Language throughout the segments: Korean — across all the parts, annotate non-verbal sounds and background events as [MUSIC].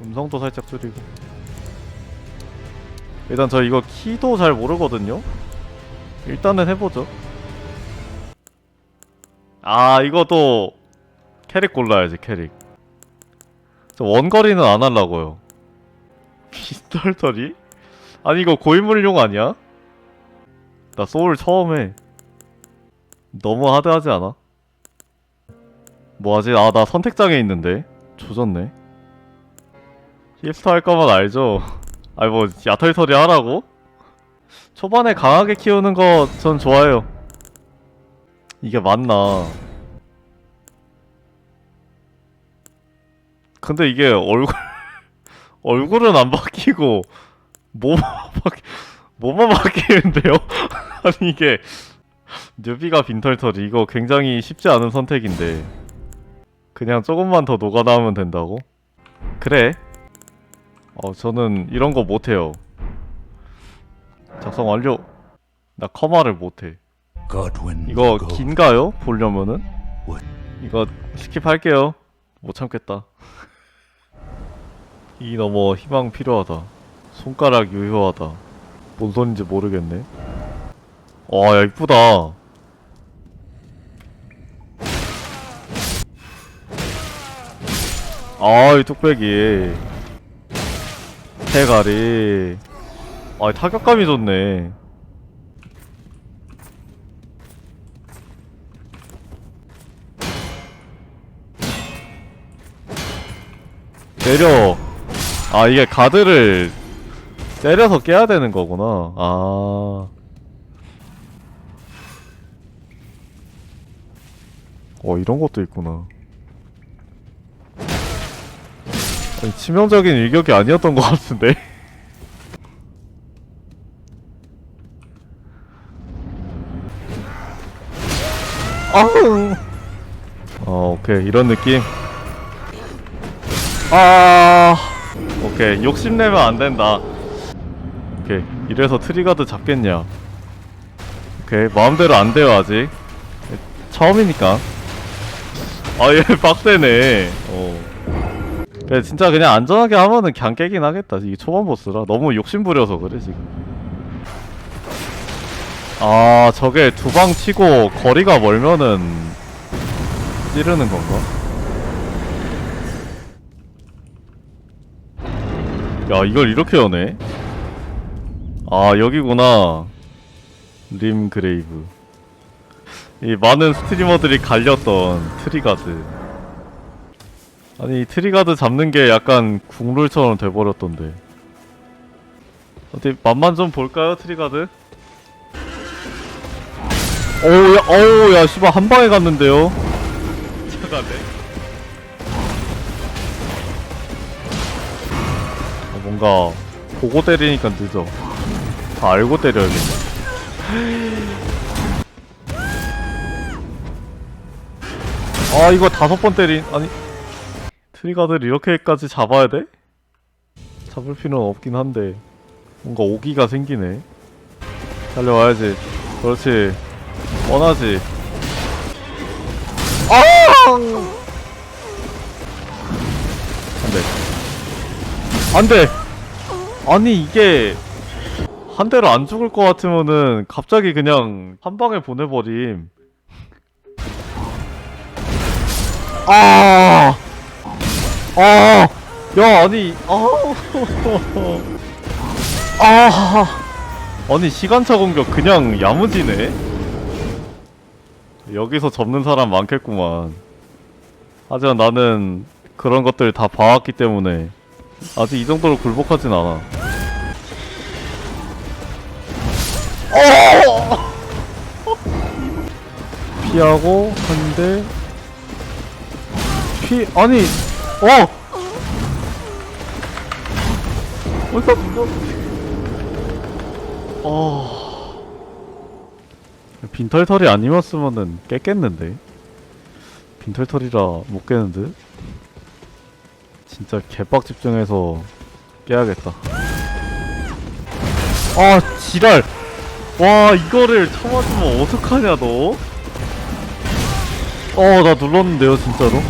음성도 살짝 줄이고 일단 저 이거 키도 잘 모르거든요 일단은 해보죠 아 이것도 캐릭 골라야지 캐릭 저 원거리는 안 하려고요 [LAUGHS] 피털털이? 아니 이거 고인물용 아니야? 나 소울 처음 해 너무 하드하지 않아? 뭐하지? 아 나 선택장에 있는데 조졌네 힐스터 할 거면 알죠 아니 뭐 야털털이 하라고? 초반에 강하게 키우는 거 전 좋아해요 이게 맞나 근데 이게 얼굴 [LAUGHS] 얼굴은 안 바뀌고 몸만 바뀌 몸만 바뀌는데요? [LAUGHS] 아니 이게 뉴비가 빈털털이 이거 굉장히 쉽지 않은 선택인데 그냥 조금만 더 녹아나오면 된다고? 그래 어 저는 이런 거 못해요. 작성 완료. 나 커마를 못해. 이거. 긴가요? 보려면은? 이거 스킵할게요. 못 참겠다. 이 넘어 희망 필요하다. 손가락 유효하다. 뭔 소린지 모르겠네. 와야 이쁘다. 아이 뚝배기 대가리. 아 타격감이 좋네. 때려. 아 이게 가드를 때려서 깨야 되는 거구나. 아. 어, 이런 것도 있구나. 아니, 치명적인 일격이 아니었던 것 같은데? [LAUGHS] 아우! 어, 오케이. 이런 느낌. 아, 오케이. 욕심내면 안 된다. 오케이. 이래서 트리가드 잡겠냐. 오케이. 마음대로 안 돼요, 아직. 처음이니까. 아, 얘 [LAUGHS] 빡세네. 어. 그래, 진짜 그냥 안전하게 하면은 그냥 깨긴 하겠다. 이게 초반 보스라. 너무 욕심 부려서 그래, 지금. 아, 저게 두 방 치고 거리가 멀면은 찌르는 건가? 야, 이걸 이렇게 여네? 아, 여기구나. 림 그레이브. 이 많은 스트리머들이 갈렸던 트리가드. 아니, 이 트리가드 잡는 게 약간 국룰처럼 돼버렸던데. 어디 맛만 좀 볼까요, 트리가드? 어우, 야, 어우, 야, 씨발, 한 방에 갔는데요? 차가네. 어, 뭔가, 보고 때리니까 늦어. 다 알고 때려야겠네. 아 이거 다섯 번 때린 아니 트리가들 이렇게까지 잡아야 돼? 잡을 필요는 없긴 한데 뭔가 오기가 생기네. 달려와야지. 그렇지. 원하지. 아! 안돼. 안돼! 아니 이게 한 대로 안 죽을 것 같으면은 갑자기 그냥 한 방에 보내버림. 아, 아, 야, 아니, 아, [LAUGHS] 아, 아니 시간차 공격 그냥 야무지네. 여기서 접는 사람 많겠구만. 하지만 나는 그런 것들 다 봐왔기 때문에 아직 이 정도로 굴복하진 않아. 어! [LAUGHS] 피하고 한 대. 피 아니 어? 어디서 뭐 어. 빈털털이 아니었으면은 깼겠는데? 빈털털이라 못 깨는데? 진짜 개빡 집중해서 깨야겠다. 아 지랄. 와 이거를 쳐맞으면 어떡하냐 너? 어, 나 눌렀는데요, 진짜로?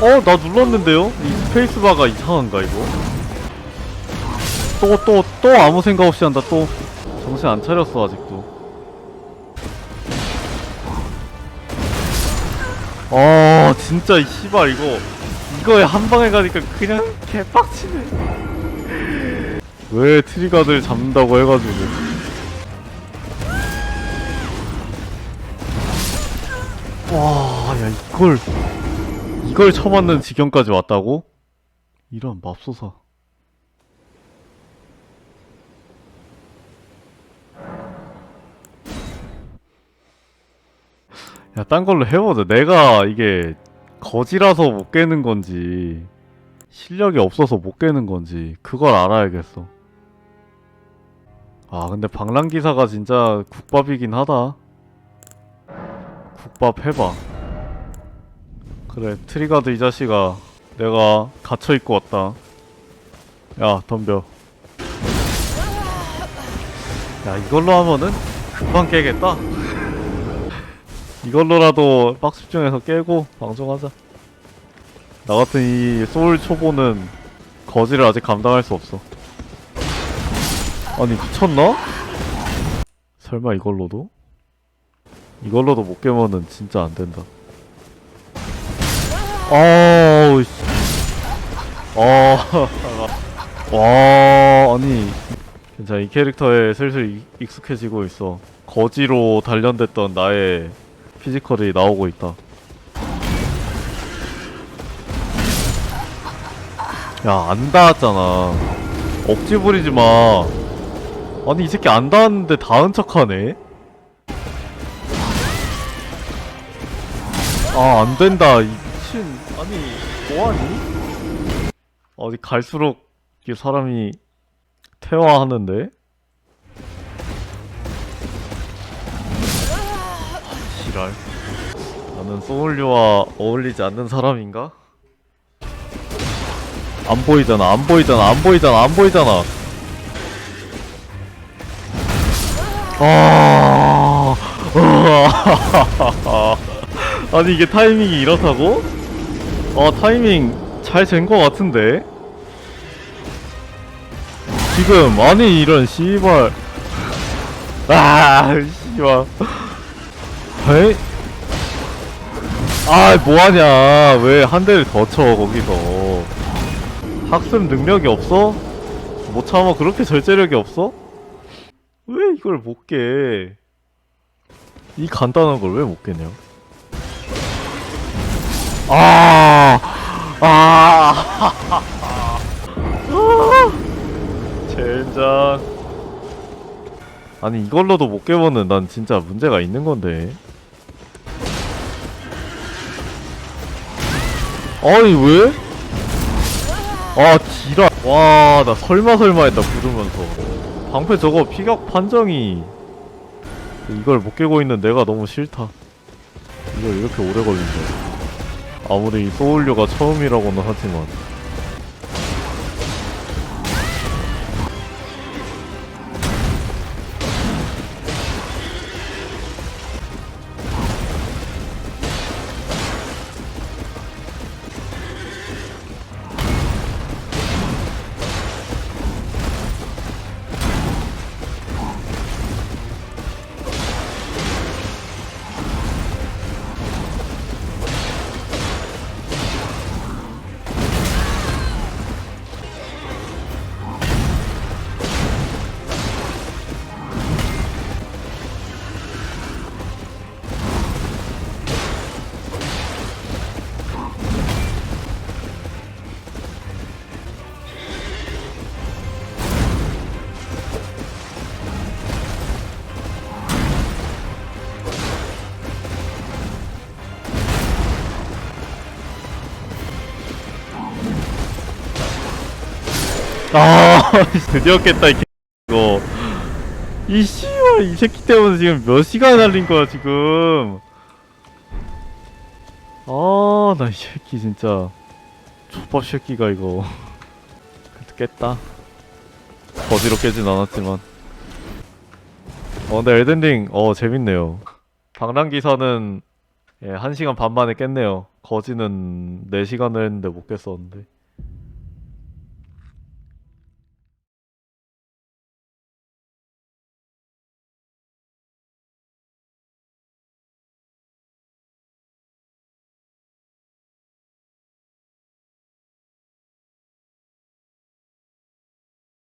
어, 나 눌렀는데요? 이 스페이스바가 이상한가 이거? 또 또 또 아무 생각 없이 한다 또. 정신 안 차렸어 아직도. 어 진짜 이 씨발 이거. 이거에 한 방에 가니까 그냥 개빡치네. 왜 트리가들 잡는다고 해가지고. 와 야 이걸 이걸 쳐맞는 지경까지 왔다고? 이런 맙소사 야, 딴 걸로 해보자. 내가 이게 거지라서 못 깨는 건지, 실력이 없어서 못 깨는 건지, 그걸 알아야겠어. 아, 근데 방랑기사가 진짜 국밥이긴 하다. 국밥 해봐. 그래, 트리가드 이 자식아. 내가 갇혀있고 왔다. 야, 덤벼. 야, 이걸로 하면은 금방 깨겠다. 이걸로라도 빡 집중해서 깨고 방송하자. 나 같은 이 소울 초보는 거지를 아직 감당할 수 없어. 아니 미쳤나? 설마 이걸로도? 이걸로도 못 깨면은 진짜 안 된다. 어우 씨. 어. 와 아니 괜찮아 이 캐릭터에 슬슬 익- 익숙해지고 있어. 거지로 단련됐던 나의 피지컬이 나오고 있다. 야, 안 닿았잖아. 억지 부리지 마. 아니, 이 새끼 안 닿았는데 닿은 척 하네? 아, 안 된다. 이 미친. 아니, 뭐하니? 어디 갈수록 이 사람이 퇴화하는데? 지랄. 나는 소울류와 어울리지 않는 사람인가? 안 보이잖아, 안 보이잖아, 안 보이잖아, 안 보이잖아. 아, [LAUGHS] 아니 이게 타이밍이 이렇다고? 어 타이밍 잘잰거 같은데? 지금 아니 이런 씨발 아 씨발 에이? 아 뭐하냐 왜 한 대를 더 쳐 거기서 학습 능력이 없어? 못 참아 그렇게 절제력이 없어? 왜 이걸 못 깨? 이 간단한 걸 왜 못 깨냐? 아, 아, 젠장. 아니 이걸로도 못 깨보는 난 진짜 문제가 있는 건데. 아니 왜? 아 지랄. 와나 설마 설마 했다 부르면서. 방패 저거 피격 판정이 이걸 못 깨고 있는 내가 너무 싫다. 이걸 이렇게 오래 걸린다. 아무리 소울류가 처음이라고는 하지만. 아, [LAUGHS] 드디어 깼다, 이 개, 이거. 이 씨발, 이 새끼 때문에 지금 몇 시간 날린 거야, 지금. 아, 나 이 새끼 진짜. 족밥 새끼가 이거. 그래도 깼다. 거지로 깨진 않았지만. 어, 근데 엘든링, 어, 재밌네요. 방랑기사는, 예, 1시간 반 만에 깼네요. 거지는 4시간을 했는데 못 깼었는데.